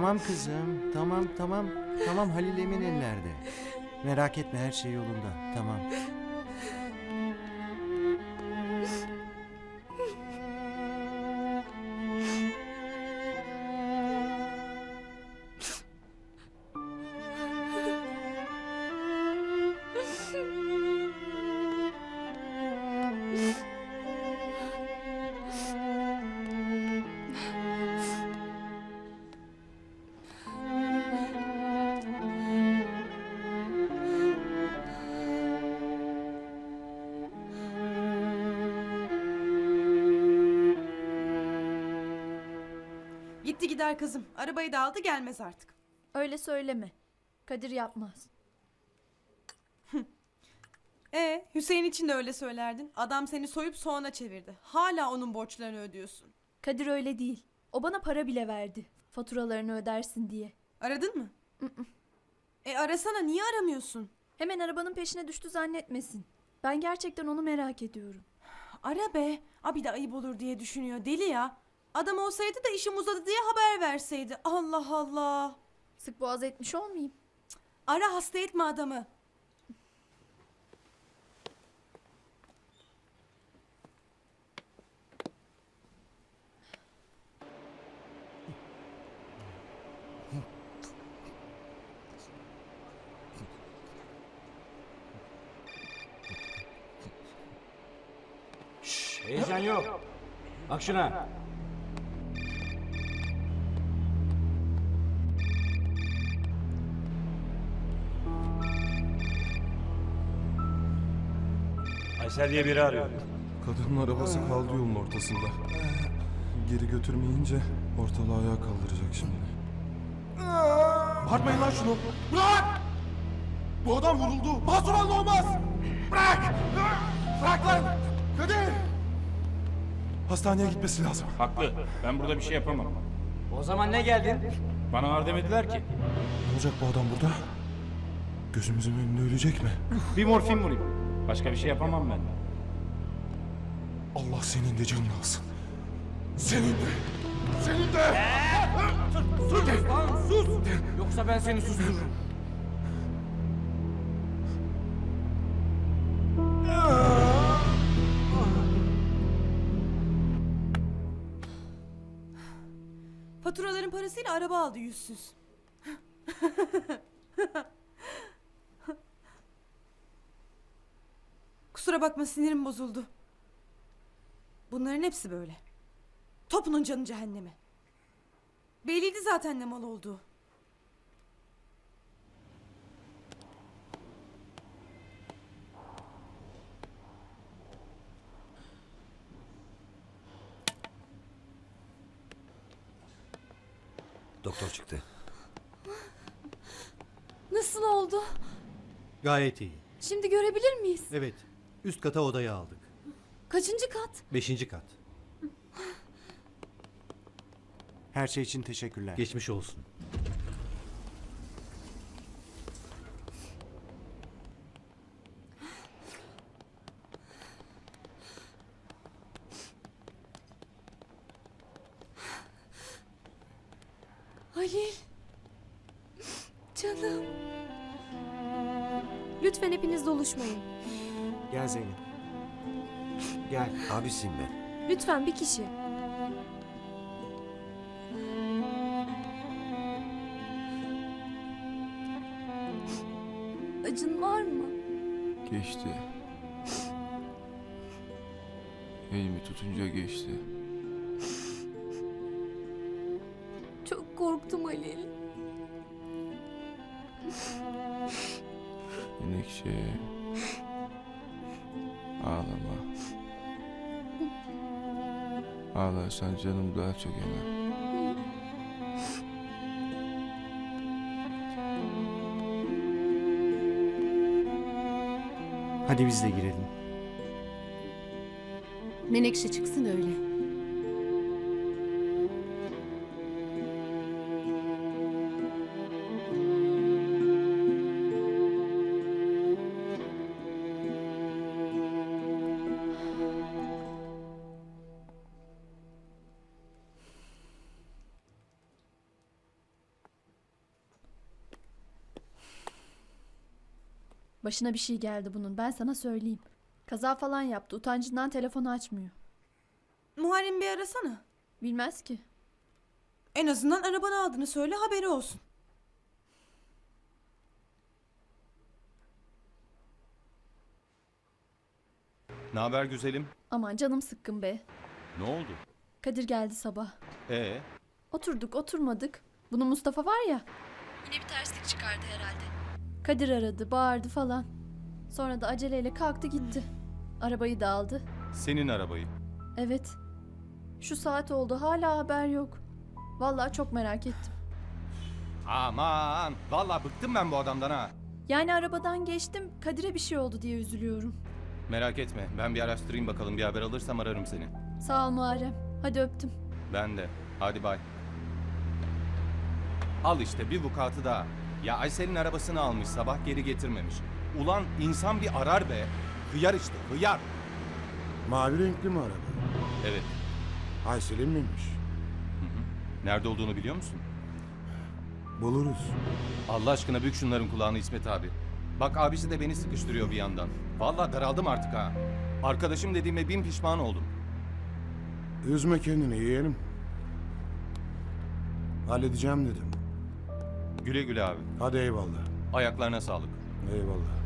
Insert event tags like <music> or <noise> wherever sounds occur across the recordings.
Tamam kızım. Tamam tamam. Tamam Halil Emin ellerde. Merak etme her şey yolunda. Tamam. Gitti gider kızım. Arabayı da aldı gelmez artık. Öyle söyleme. Kadir yapmaz. <laughs> E Hüseyin için de öyle söylerdin. Adam seni soyup soğana çevirdi. Hala onun borçlarını ödüyorsun. Kadir öyle değil. O bana para bile verdi. Faturalarını ödersin diye. Aradın mı? e arasana niye aramıyorsun? Hemen arabanın peşine düştü zannetmesin. Ben gerçekten onu merak ediyorum. Ara be. Abi de ayıp olur diye düşünüyor. Deli ya. Adam olsaydı da işim uzadı diye haber verseydi. Allah Allah. Sık boğaz etmiş olmayayım. Ara hasta etme adamı. Heyecan yok. Bak şuna. Aysel diye biri arıyor. Kadının arabası kaldı yolun ortasında. Geri götürmeyince ortalığı ayağa kaldıracak şimdi. Bağırtmayın lan şunu. Bırak! Bu adam vuruldu. Mahsuranlı olmaz. Bırak! Bırak lan! Kadir! Hastaneye gitmesi lazım. Haklı. Ben burada bir şey yapamam. O zaman ne geldin? Bana var demediler ki. Ne olacak bu adam burada? Gözümüzün önünde ölecek mi? Bir morfin vurayım. Başka bir şey yapamam ben. Allah senin de canını alsın. Senin de! Senin de! Sus lan sus! Yoksa ben seni sustururum. Faturaların parasıyla araba aldı yüzsüz. <laughs> Kusura bakma sinirim bozuldu. Bunların hepsi böyle. Topunun canı cehenneme. Belliydi zaten ne mal olduğu. Doktor çıktı. Nasıl oldu? Gayet iyi. Şimdi görebilir miyiz? Evet. Üst kata odayı aldık. Kaçıncı kat? Beşinci kat. Her şey için teşekkürler. Geçmiş olsun. Halil. Canım. Lütfen hepiniz doluşmayın. Gel Zeynep. Gel. Abisiyim ben. Lütfen bir kişi. Acın var mı? Geçti. Elimi tutunca geçti. Çok korktum Halil. Menekşe. Ağlarsan canım daha çok yanar. Hadi biz de girelim. Menekşe çıksın öyle. Başına bir şey geldi bunun ben sana söyleyeyim. Kaza falan yaptı utancından telefonu açmıyor. Muharrem bir arasana. Bilmez ki. En azından arabanı aldığını söyle haberi olsun. Ne haber güzelim? Aman canım sıkkın be. Ne oldu? Kadir geldi sabah. Ee, Oturduk oturmadık. Bunun Mustafa var ya. Yine bir terslik çıkardı herhalde. Kadir aradı bağırdı falan. Sonra da aceleyle kalktı gitti. Arabayı da aldı. senin arabayı. Evet. Şu saat oldu hala haber yok. Vallahi çok merak ettim. Aman, vallahi bıktım ben bu adamdan ha. Yani arabadan geçtim Kadir'e bir şey oldu diye üzülüyorum. Merak etme, ben bir araştırayım bakalım. Bir haber alırsam ararım seni. Sağ ol Muharrem. Hadi öptüm. Ben de. Hadi bay. Al işte bir vukuatı daha. Ya Aysel'in arabasını almış sabah geri getirmemiş. Ulan insan bir arar be. Hıyar işte, hıyar. Mavi renkli mi araba? Evet. Aysel'in miymiş? Nerede olduğunu biliyor musun? Buluruz. Allah aşkına bük şunların kulağını İsmet abi. Bak abisi de beni sıkıştırıyor bir yandan. Vallahi daraldım artık ha. Arkadaşım dediğime bin pişman oldum. Üzme kendini yeğenim. Halledeceğim dedim. Güle güle abi. Hadi eyvallah. Ayaklarına sağlık. Eyvallah.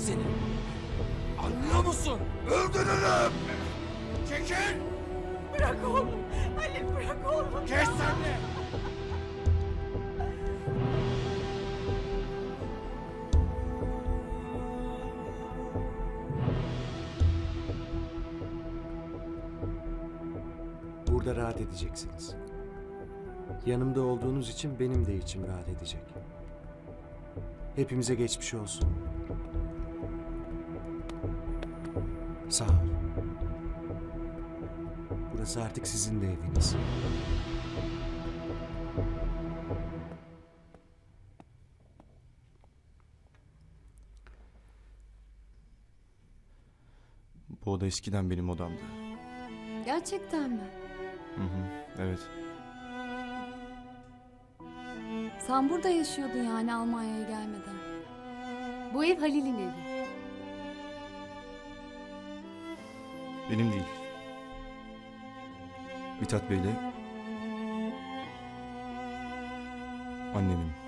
Seni. Anlıyor musun? Öldürürüm! Çekil! Bırak oğlum. Halil bırak oğlum. Kes sen de! Burada rahat edeceksiniz. Yanımda olduğunuz için benim de içim rahat edecek. Hepimize geçmiş olsun. Sağ ol. Burası artık sizin de eviniz. Bu oda eskiden benim odamdı. Gerçekten mi? Hı hı, evet. Sen burada yaşıyordun yani Almanya'ya gelmeden. Bu ev Halil'in evi. Benim değil. Mithat Bey'le annemin.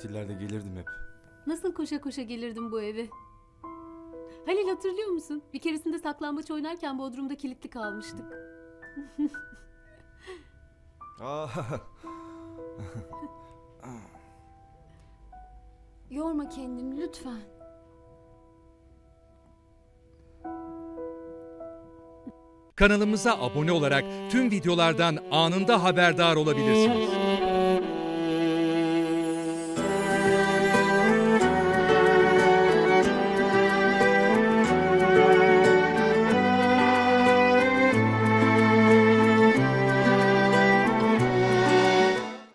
Tatillerde gelirdim hep. Nasıl koşa koşa gelirdim bu eve? Halil hatırlıyor musun? Bir keresinde saklambaç oynarken Bodrum'da kilitli kalmıştık. <laughs> Aa, Yorma kendini lütfen. Kanalımıza abone olarak tüm videolardan anında haberdar olabilirsiniz.